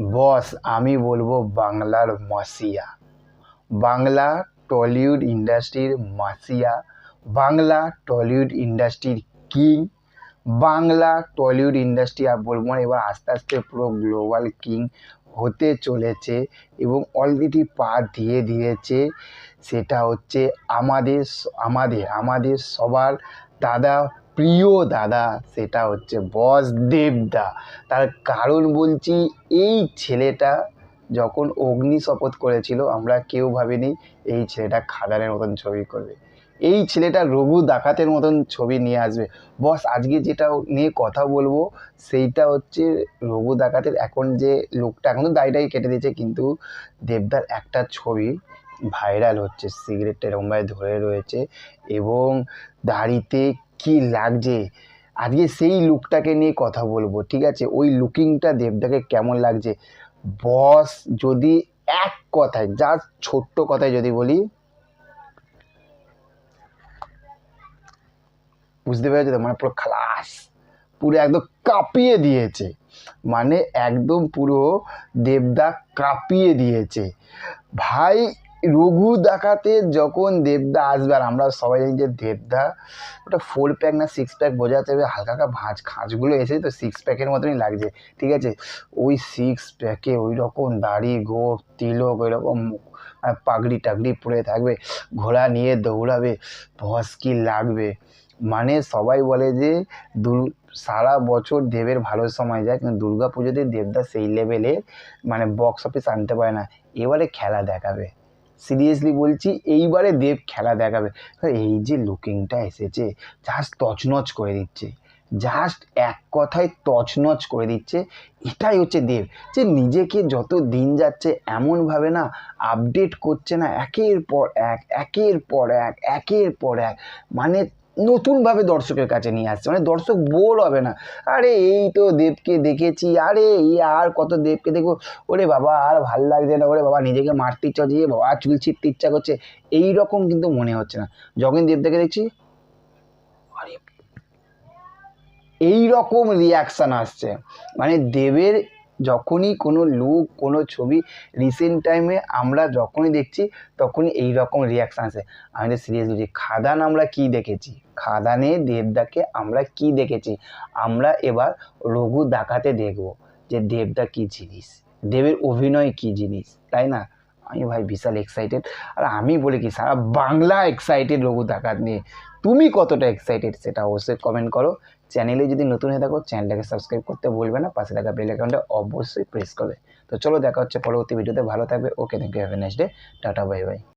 বস, আমি বলব বাংলার মাসিয়া। বাংলা টলিউড ইন্ডাস্ট্রির মাসিয়া। বাংলা টলিউড ইন্ডাস্ট্রির কিং। বাংলা টলিউড ইন্ডাস্ট্রি, আর বলব না, এবার আস্তে আস্তে পুরো গ্লোবাল কিং হতে চলেছে এবং অলরেডি পা দিয়ে দিয়েছে। সেটা হচ্ছে আমাদের আমাদের আমাদের সবার দাদা প্রিয় দাদা, সেটা হচ্ছে বস দেবদা। তার কারণ বলছি, এই ছেলেটা যখন অগ্নি শপথ করেছিল, আমরা কেউ ভাবিনি এই ছেলেটা খাদানের মতন ছবি করবে। এই ছেলেটা রঘু ডাকাতের মতন ছবি নিয়ে আসবে। বস, আজকে যেটা নিয়ে কথা বলব, সেইটা হচ্ছে রঘু ডাকাতের এখন যে লোকটা, এখন তো দাড়িটাই কেটে দিয়েছে, কিন্তু দেবদার একটা ছবি ভাইরাল হচ্ছে, সিগারেটটা এরকমভাবে ধরে রয়েছে এবং দাড়িতে কি লাগছে? আজকে সেই লুকটাকে নিয়ে কথা বলব, ঠিক আছে? ওই লুকিংটা দেবদাকে কেমন লাগছে? বস যদি এক কথায় যা ছোট্ট কথায় যদি বলি, বুঝতে পেরেছ তো? মানে পুরো খালাস, পুরো একদম কাঁপিয়ে দিয়েছে। মানে একদম পুরো দেবদা কাঁপিয়ে দিয়েছে। ভাই রঘু দেখাতে যখন দেবদা আসবে, আর আমরা সবাই জানি যে দেবদা ওটা ফোর প্যাক না সিক্স প্যাক বোঝাতে হবে, হালকা হালকা ভাঁজ, খাঁজগুলো এসে তো সিক্স প্যাকের মতনই লাগছে, ঠিক আছে? ওই সিক্স প্যাকে ওই রকম দাড়ি গোপ তিলক ওই রকম পাগড়ি টাগড়ি পরে থাকবে, ঘোড়া নিয়ে দৌড়াবে, বস কি লাগবে? মানে সবাই বলে যে দুর সারা বছর দেবের ভালো সময় যায়, কিন্তু দুর্গা পুজোতে দেবদা সেই লেভেলে মানে বক্স অফিস আনতে পারে না, এবারে খেলা দেখাবে। সিরিয়াসলি বলছি, এইবারে দেব খেলা দেখাবে। এই যে লুকিংটা এসেছে জাস্ট তছনছ করে দিচ্ছে। জাস্ট এক কথায় তছনছ করে দিচ্ছে, এটাই হচ্ছে দেব। যে নিজেকে যত দিন যাচ্ছে এমনভাবে না আপডেট করছে না, একের পর এক, একের পর এক, একের পর এক। মানে নতুনভাবে দর্শকের কাছে নিয়ে আসছে। মানে দর্শক বোর হবে না। আরে এই তো দেবকে দেখেছি, আরে এই আর কত দেবকে দেখব। ওরে বাবা, আর ভালো লাগছে না। ওরে বাবা, নিজেকে মারতে ইচ্ছা হচ্ছে, বাবা, চুল ছিঁড়তে ইচ্ছা করছে। এই রকম কিন্তু মনে হচ্ছে না। যখন দেবদাকে দেখছি। আরে এই রকম রিয়াকশান আসছে। মানে দেবের যখনই কোনো লুক কোনো ছবি রিসেন্ট টাইমে আমরা যখনই দেখছি, তখনই এই রকম রিয়াকশান আসে। আমি তো সিরিয়াস বলছি খাদান আমরা কি দেখেছি? খাদানে দেবদাকে আমরা কি দেখেছি? আমরা এবার রঘু ডাকাতে দেখব যে দেবদা কি জিনিস? দেবের অভিনয় কি জিনিস? তাই না? আমি ভাই, বিশাল এক্সাইটেড আর আমি বলি কি, সারা বাংলা এক্সাইটেড রঘু ডাকাত নিয়ে। তুমি কতটা এক্সাইটেড সেটা অবশ্যই কমেন্ট করো। চ্যানেলে যদি নতুন হয়ে থাকো চ্যানেলটাকে সাবস্ক্রাইব করতে ভুলবে না, পাশে থাকা বেল অ্যাকাউন্টে অবশ্যই প্রেস করবে। তো চলো দেখা হচ্ছে পরবর্তী ভিডিওতে ভালো থাকবে okay thank you have a next day tata bye bye